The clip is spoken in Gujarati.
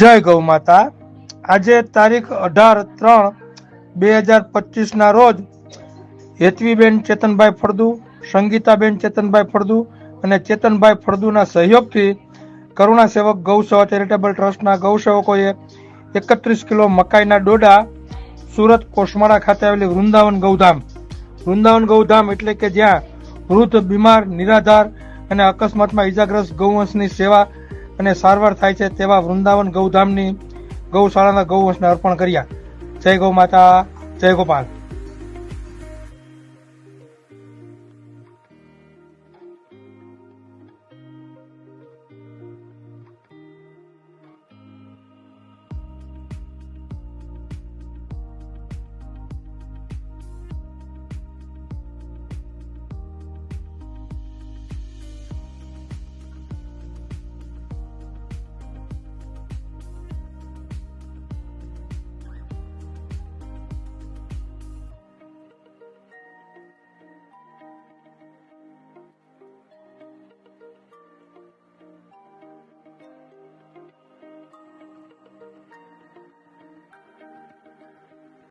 જય ગૌ માતા. આજે તારીખ અઢાર ત્રણ બે હજાર પચીસના રોજ હેતવીબેન ચેતનભાઈ ફળદુ, સંગીતાબેન ચેતનભાઈ ફળદુ અને ચેતનભાઈ ફળદુના સહયોગથી કરુણા સેવક ગૌસેવા ચેરિટેબલ ટ્રસ્ટના ગૌસેવકોએ એકત્રીસ કિલો મકાઈના ડોડા સુરત કોસમાળા ખાતે આવેલી વૃંદાવન ગૌધામ. વૃંદાવન ગૌધામ એટલે કે જ્યાં વૃદ્ધ, બીમાર, નિરાધાર અને અકસ્માતમાં ઇજાગ્રસ્ત ગૌવંશની સેવા અને સારવાર થાય છે તેવા વૃંદાવન ગૌધામની ગૌશાળાના ગૌવંશને અર્પણ કર્યા. જય ગૌ માતા, જય ગોપાલ.